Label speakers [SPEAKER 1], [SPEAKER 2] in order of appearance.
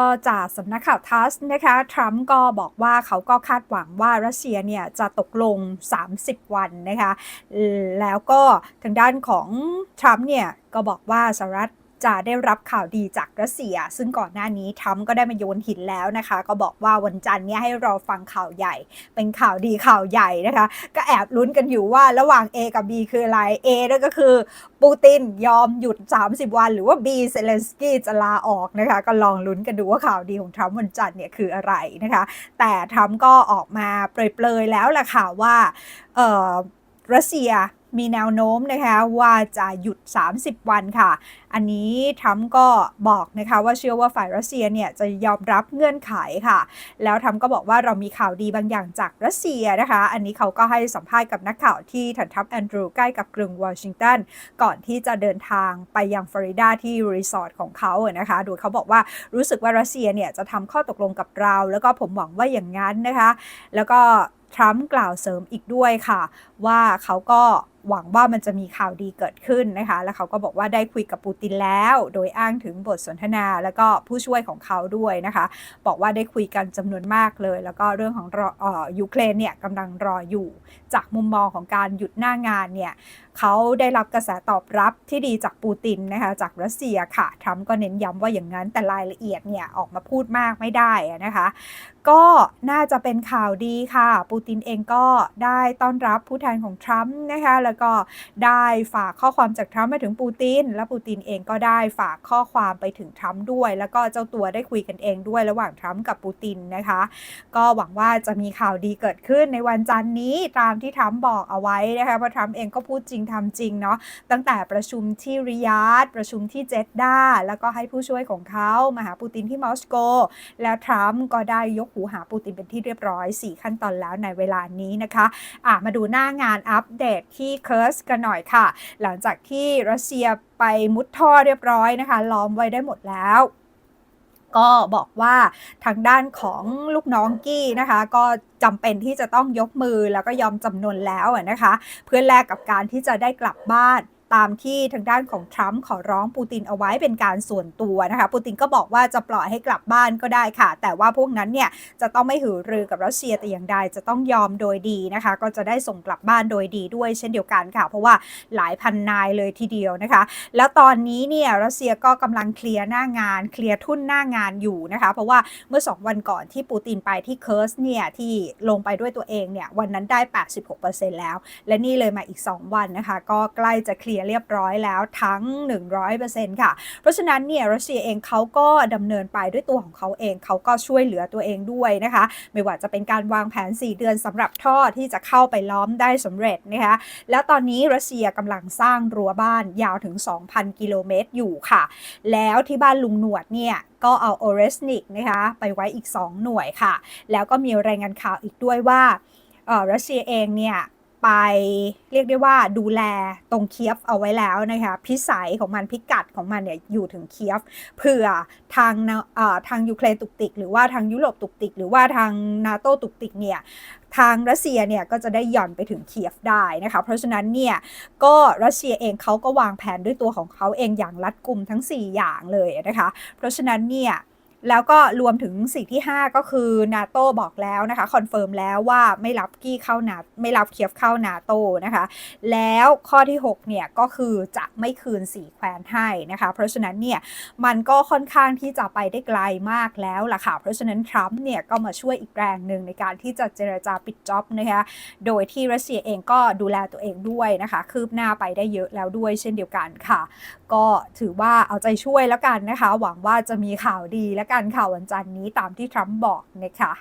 [SPEAKER 1] ก็จากสำนักข่าวทัสนะคะ ทรัมป์ก็บอกว่าเขาก็คาดหวังว่ารัสเซียเนี่ยจะตกลง 30 วันนะคะ แล้วก็ทางด้านของทรัมป์เนี่ยก็บอกว่าสหรัฐ จะได้รับข่าวดีจากรัสเซีย ซึ่งก่อนหน้านี้ทรัมก็ได้มาโยนหินแล้วนะคะ ก็บอกว่าวันจันทร์นี้ให้รอฟังข่าวใหญ่ เป็นข่าวดีข่าวใหญ่นะคะ ก็แอบลุ้นกันอยู่ว่าระหว่าง A กับ B คืออะไร A นั่นก็คือปูตินยอมหยุด 30 วัน หรือว่า B เซเลนสกี้จะลาออกนะคะ ก็ลองลุ้นกันดูว่าข่าวดีของทรัมป์วันจันทร์เนี่ยคืออะไรนะคะ แต่ทรัมป์ก็ออกมาเปรยๆแล้วแหละค่ะว่าเอ่อรัสเซีย มีแนวโน้มนะคะว่าจะหยุด 30 วันค่ะ อันนี้ทรัมป์ก็บอกนะคะว่าเชื่อว่าฝ่ายรัสเซียเนี่ยจะยอมรับเงื่อนไขค่ะ แล้วทรัมป์ก็บอกว่าเรามีข่าวดีบางอย่างจากรัสเซียนะคะ อันนี้เขาก็ให้สัมภาษณ์กับนักข่าวที่ฐานทัพแอนดรูใกล้กับกรุงวอชิงตันก่อนที่จะเดินทางไปยังฟลอริดาที่รีสอร์ทของเขานะคะ โดยเขาบอกว่ารู้สึกว่ารัสเซียเนี่ยจะทำข้อตกลงกับเรา แล้วก็ผมหวังว่าอย่างนั้นนะคะ แล้วก็ทรัมป์กล่าวเสริมอีกด้วยค่ะ ว่าเขาก็ หวังว่ามันจะมีข่าวดีเกิดขึ้นนะคะ แล้วเขาก็บอกว่าได้คุยกับปูตินแล้ว โดยอ้างถึงบทสนทนา แล้วก็ผู้ช่วยของเขาด้วยนะคะ บอกว่าได้คุยกันจำนวนมากเลย แล้วก็เรื่องของยูเครนเนี่ยกำลังรออยู่ จากมุมมองของการหยุดหน้างานเนี่ย เขาได้รับกระแสตอบรับที่ดีจากปูตินนะคะจากรัสเซียค่ะทรัมป์ก็เน้นย้ำว่าอย่างนั้นแต่รายละเอียดเนี่ยออกมาพูดมากไม่ได้นะคะ ก็น่าจะเป็นข่าวดีค่ะ ปูตินเองก็ได้ต้อนรับผู้แทนของทรัมป์นะคะแล้วก็ได้ฝากข้อความจากทรัมป์มาถึงปูติน และปูตินเองก็ได้ฝากข้อความไปถึงทรัมป์ด้วย แล้วก็เจ้าตัวได้คุยกันเองด้วยระหว่างทรัมป์กับปูตินนะคะ ก็หวังว่าจะมีข่าวดีเกิดขึ้นในวันจันทร์นี้ตามที่ทรัมป์บอกเอาไว้นะคะเพราะทรัมป์เองก็พูดจริงทำจริงเนาะตั้งแต่ประชุมที่ริยาดประชุมที่เจดดาแล้วก็ให้ผู้ช่วยของเขามาหาปูตินที่มอสโก แล้วทรัมป์ก็ได้ยกหูหาปูตินเป็นที่เรียบร้อย 4 ขั้นตอนแล้วในเวลานี้นะคะะมาดูหน้างานอัปเดตที่เคิร์สกันหน่อยค่ะ หลังจากที่รัสเซียไปมุดท่อเรียบร้อยนะคะ ล้อมไว้ได้หมดแล้ว ก็บอกว่าทางด้านของลูกน้องกี้นะคะ ก็จำเป็นที่จะต้องยกมือแล้วก็ยอมจำนวนแล้วนะคะ เพื่อแลกกับการที่จะได้กลับบ้าน ตามที่ทางด้านของทรัมป์ขอร้องปูตินเอาไว้เป็นการส่วนตัวนะคะปูตินก็บอกว่าจะปล่อยให้กลับบ้านก็ได้ค่ะ แต่ว่าพวกนั้นเนี่ยจะต้องไม่หือรือกับรัสเซียแต่อย่างใดจะต้องยอมโดยดีนะคะ ก็จะได้ส่งกลับบ้านโดยดีด้วยเช่นเดียวกันค่ะ เพราะว่าหลายพันนายเลยทีเดียวนะคะ แล้วตอนนี้เนี่ยรัสเซียก็กำลังเคลียร์หน้างาน เคลียร์ทุ่นหน้างานอยู่นะคะ เพราะว่าเมื่อ 2 วันก่อนที่ปูตินไปที่เคิร์สเนี่ยที่ลงไปด้วยตัวเองเนี่ยวันนั้นได้ 86%แล้ว และนี่เลยมาอีก 2 วันนะคะ ก็ใกล้จะเคลียร์เรียบร้อยแล้วทั้ง 100%ค่ะ เพราะฉะนั้นเนี่ยรัสเซียเองเขาก็ดำเนินไปด้วยตัวของเขาเองเขาก็ช่วยเหลือตัวเองด้วยนะคะ ไม่ว่าจะเป็นการวางแผน 4 เดือนสำหรับท่อที่จะเข้าไปล้อมได้สำเร็จนะคะแล้วตอนนี้รัสเซียกำลังสร้างรั้วบ้านยาวถึง 2,000 กิโลเมตรอยู่ค่ะ แล้วที่บ้านลุงหนวดเนี่ยก็เอาโอเรสนิกนะคะไปไว้อีก 2 หน่วยค่ะ แล้วก็มีรายงานข่าวอีกด้วยว่ารัสเซียเองเนี่ย ไปเรียกได้ว่าดูแลตรงเคียฟเอาไว้แล้วนะคะพิสัยของมันพิกัดของมันเนี่ยอยู่ถึงเคียฟเผื่อทางทางยูเครนตุกติก หรือว่าทางยุโรปตุกติก หรือว่าทางนาโตตุกติกเนี่ยทางรัสเซียเนี่ยก็จะได้หย่อนไปถึงเคียฟได้นะคะ เพราะฉะนั้นเนี่ยก็รัสเซียเองเขาก็วางแผนด้วยตัวของเขาเองอย่างรัดกุมทั้ง 4 อย่างเลยนะคะ เพราะฉะนั้นเนี่ย แล้วก็รวมถึงสิ่งที่ 5 ก็คือนาโตบอกแล้วนะคะคอนเฟิร์มแล้วว่าไม่รับกี้เข้านาไม่รับเคียฟเข้านาโตนะคะ แล้วข้อที่ 6 เนี่ย ก็คือจะไม่คืนสีแควนให้นะคะ เพราะฉะนั้นเนี่ย มันก็ค่อนข้างที่จะไปได้ไกลมากแล้วล่ะค่ะ เพราะฉะนั้นทรัมป์เนี่ย ก็มาช่วยอีกแรงหนึ่งในการที่จะเจรจาปิดจ็อบนะคะโดยที่รัสเซียเองก็ดูแลตัวเองด้วยนะคะ คืบหน้าไปได้เยอะแล้วด้วย เช่นเดียวกันค่ะ ก็ถือว่าเอาใจช่วยแล้วกันนะคะ หวังว่าจะมีข่าวดีแล้วกันค่ะวันจันทร์นี้ตามที่ทรัมป์บอกนะคะ